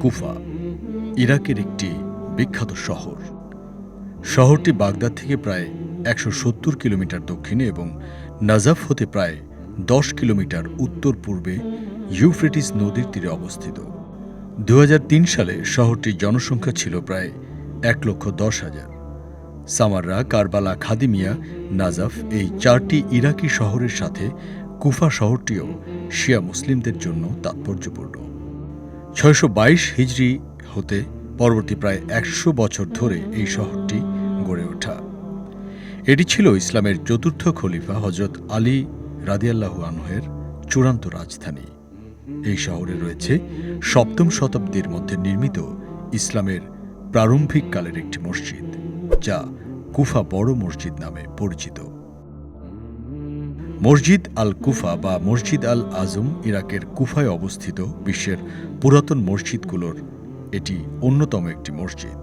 কুফা, ইরাকের একটি বিখ্যাত শহর। শহরটি বাগদাদ থেকে প্রায় একশো সত্তর কিলোমিটার দক্ষিণে এবং নাজাফ হতে প্রায় দশ কিলোমিটার উত্তর পূর্বে ইউফ্রেটিস নদীর তীরে অবস্থিত। দু হাজার তিন সালে শহরটির জনসংখ্যা ছিল প্রায় এক লক্ষ দশ হাজার। সামাররা, কারবালা, খাদিমিয়া, নাজাফ এই চারটি ইরাকি শহরের সাথে কুফা শহরটিও শিয়া মুসলিমদের জন্য তাৎপর্যপূর্ণ। ছয়শো বাইশ হতে পরবর্তী প্রায় একশো বছর ধরে এই শহরটি গড়ে ওঠা। এটি ছিল ইসলামের চতুর্থ খলিফা হজরত আলী রাদিয়াল্লাহু আনহের চূড়ান্ত রাজধানী। এই শহরে রয়েছে সপ্তম শতাব্দীর মধ্যে নির্মিত ইসলামের প্রারম্ভিক কালের একটি মসজিদ, যা কুফা বড় মসজিদ নামে পরিচিত। মসজিদ আল কুফা বা মসজিদ আল আজম ইরাকের কুফায় অবস্থিত বিশ্বের পুরাতন মসজিদগুলোর এটি অন্যতম একটি মসজিদ।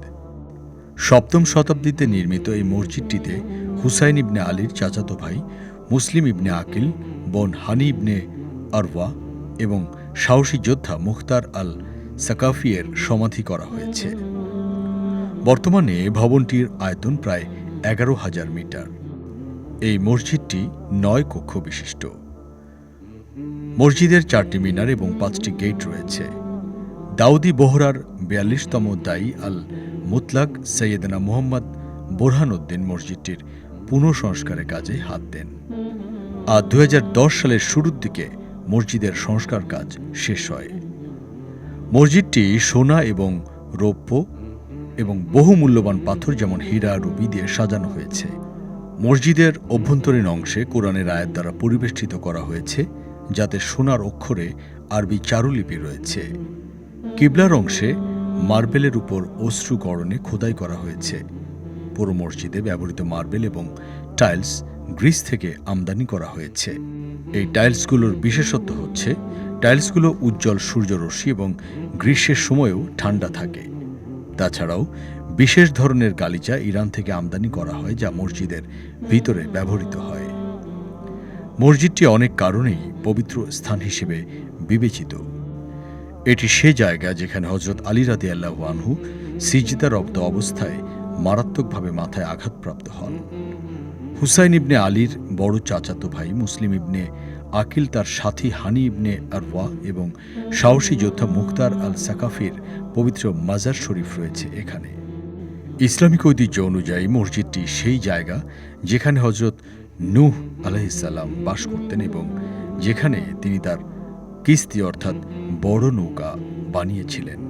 সপ্তম শতাব্দীতে নির্মিত এই মসজিদটিতে হুসাইন ইবনে আলীর চাচাতো ভাই, মুসলিম ইবনে আকিল, বোন হানি ইবনে আরওয়া এবং সাহসী যোদ্ধা মুখতার আল সাকাফিয়ের সমাধি করা হয়েছে। বর্তমানে ভবনটির আয়তন প্রায় এগারো হাজার মিটার। এই মসজিদটি নয় কক্ষ বিশিষ্ট। মসজিদের চারটি মিনার এবং পাঁচটি গেট রয়েছে। দাউদি বোহরার বিয়াল্লিশতম দায়ী আল মুতলাক সৈয়দনা মোহাম্মদ বোরহানউদ্দিন মসজিদটির পুনঃসংস্কারের কাজে হাত দেন। আর দুহাজার দশ সালের শুরুর দিকে মসজিদের সংস্কার কাজ শেষ হয়। মসজিদটি সোনা এবং রৌপ্য এবং বহু মূল্যবান পাথর যেমন হীরা, রুবি দিয়ে সাজানো হয়েছে মসজিদের অভ্যন্তরীণ অংশে কোরআনের আয়াত দ্বারা পরিবেষ্টিত করা হয়েছে, যাতে সোনার অক্ষরে আরবি চারুলিপি রয়েছে। কিবলার অংশে মার্বেলের উপর অশ্রু গড়নে খোদাই করা হয়েছে। পুরো মসজিদে ব্যবহৃত মার্বেল এবং টাইলস গ্রিস থেকে আমদানি করা হয়েছে। এই টাইলসগুলোর বিশেষত্ব হচ্ছে, টাইলসগুলো উজ্জ্বল সূর্যরশ্মি এবং গ্রীষ্মের সময়েও ঠান্ডা থাকে। তাছাড়াও বিশেষ ধরনের গালিচা ইরান থেকে আমদানি করা হয় যা মসজিদের ভিতরে ব্যবহৃত হয়। মসজিদটি অনেক কারণেই পবিত্র স্থান হিসেবে বিবেচিত। এটি সে জায়গা যেখানে হজরত আলী রাদি আল্লাহ আনহু সিজদারব্দ অবস্থায় মারাত্মকভাবে মাথায় আঘাতপ্রাপ্ত হন। হুসাইন ইবনে আলীর বড় চাচাতো ভাই মুসলিম ইবনে আকিল, তার সাথী হানি ইবনে আরওয়া এবং সাহসী যোদ্ধা মুখতার আল সাকাফির পবিত্র মাজার শরীফ রয়েছে এখানে। ইসলামিক ঐতিহ্য অনুযায়ী মসজিদটি সেই জায়গা যেখানে হজরত নূহ আলাইসাল্লাম বাস করতেন এবং যেখানে তিনি তার কিস্তি অর্থাৎ বড় নৌকা বানিয়েছিলেন।